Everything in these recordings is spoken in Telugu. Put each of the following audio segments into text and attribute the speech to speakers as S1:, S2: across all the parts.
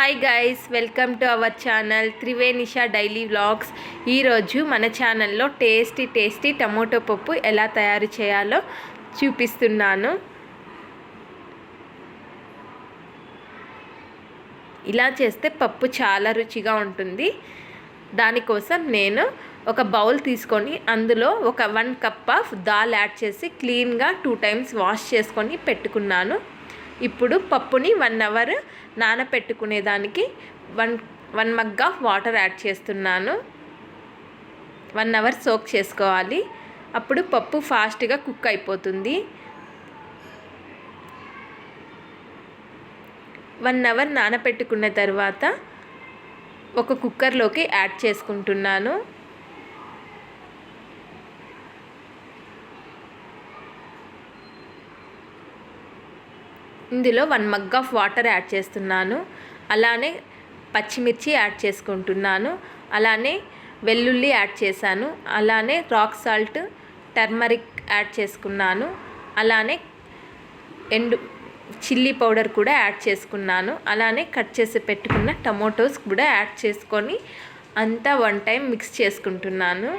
S1: Hi guys welcome to our channel Trivenisha daily vlogs ఈరోజు మన ఛానల్లో టేస్టీ టేస్టీ టమోటో పప్పు ఎలా తయారు చేయాలో చూపిస్తున్నాను. ఇలా చేస్తే పప్పు చాలా రుచిగా ఉంటుంది. దానికోసం నేను ఒక బౌల్ తీసుకొని అందులో ఒక one cup of dal add చేసి క్లీన్గా టూ టైమ్స్ వాష్ చేసుకొని పెట్టుకున్నాను. ఇప్పుడు పప్పుని one hour నానపెట్టుకునేదానికి one one mug of water add చేస్తున్నాను. వన్ అవర్ సోక్ చేసుకోవాలి. అప్పుడు పప్పు ఫాస్ట్గా కుక్ అయిపోతుంది. వన్ అవర్ నానపెట్టుకున్న తర్వాత ఒక కుక్కర్లోకి యాడ్ చేసుకుంటున్నాను. ఇందులో one mug of water add చేస్తున్నాను. అలానే పచ్చిమిర్చి యాడ్ చేసుకుంటున్నాను. అలానే వెల్లుల్లి యాడ్ చేశాను. అలానే రాక్ సాల్ట్ టర్మరిక్ యాడ్ చేసుకున్నాను. అలానే ఎండు చిల్లీ పౌడర్ కూడా యాడ్ చేసుకున్నాను. అలానే కట్ చేసి పెట్టుకున్న టమోటోస్ కూడా యాడ్ చేసుకొని అంతా వన్ టైం మిక్స్ చేసుకుంటున్నాను.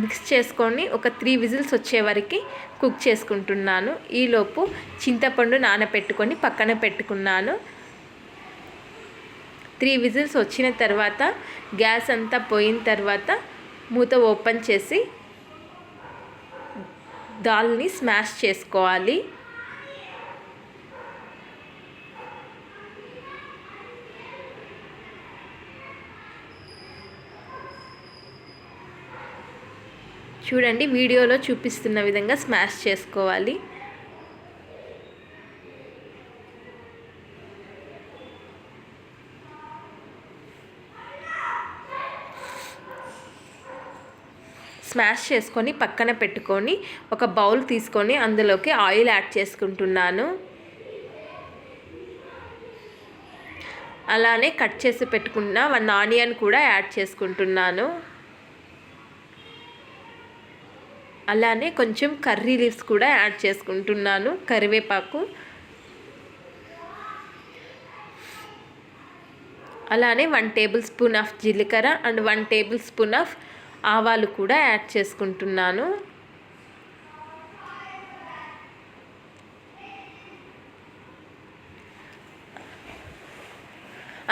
S1: మిక్స్ చేసుకొని ఒక త్రీ విజిల్స్ వచ్చే వరకు కుక్ చేసుకుంటున్నాను. ఈలోపు చింతపండు నానపెట్టుకొని పక్కన పెట్టుకున్నాను. త్రీ విజిల్స్ వచ్చిన తర్వాత గ్యాస్ అంతా పోయిన తర్వాత మూత ఓపెన్ చేసి దాల్ని స్మాష్ చేసుకోవాలి. చూడండి వీడియోలో చూపిస్తున్న విధంగా స్మాష్ చేసుకోవాలి. స్మాష్ చేసుకొని పక్కన పెట్టుకొని ఒక బౌల్ తీసుకొని అందులోకి ఆయిల్ యాడ్ చేసుకుంటున్నాను. అలానే కట్ చేసి పెట్టుకున్న వన్ ఆనియన్ కూడా యాడ్ చేసుకుంటున్నాను. అలానే కొంచెం కర్రీ లీవ్స్ కూడా యాడ్ చేసుకుంటున్నాను. కరివేపాకు. అలానే వన్ టేబుల్ స్పూన్ ఆఫ్ జీలకర్ర and one tablespoon of ఆవాలు కూడా యాడ్ చేసుకుంటున్నాను.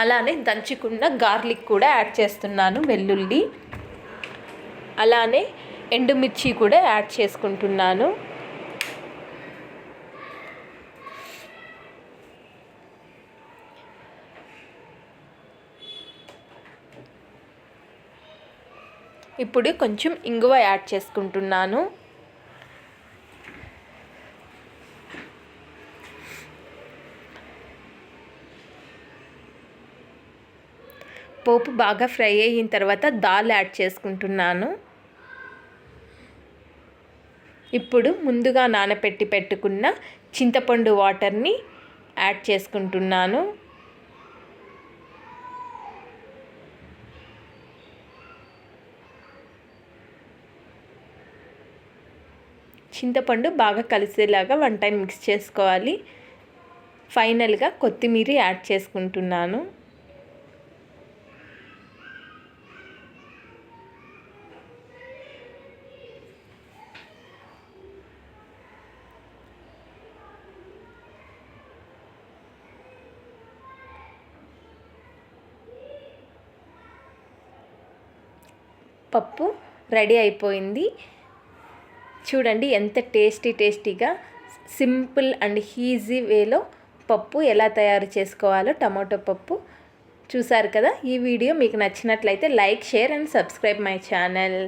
S1: అలానే దంచుకున్న గార్లిక్ కూడా యాడ్ చేస్తున్నాను వెల్లుల్లి. అలానే ఎండుమిర్చి కూడా యాడ్ చేసుకుంటున్నాను. ఇప్పుడు కొంచెం ఇంగువ యాడ్ చేసుకుంటున్నాను. పోపు బాగా ఫ్రై అయిన తర్వాత దాల్ యాడ్ చేసుకుంటున్నాను. ఇప్పుడు ముందుగా నానపెట్టి పెట్టుకున్న చింతపండు వాటర్ని యాడ్ చేసుకుంటున్నాను. చింతపండు బాగా కలిసేలాగా వన్ టైం మిక్స్ చేసుకోవాలి. ఫైనల్గా కొత్తిమీర యాడ్ చేసుకుంటున్నాను. పప్పు రెడీ అయిపోయింది. చూడండి ఎంత టేస్టీ టేస్టీగా సింపుల్ అండ్ ఈజీ వేలో పప్పు ఎలా తయారు చేసుకోవాలో టమాటో పప్పు. చూసారు కదా ఈ వీడియో మీకు నచ్చినట్లయితే like share and subscribe my channel.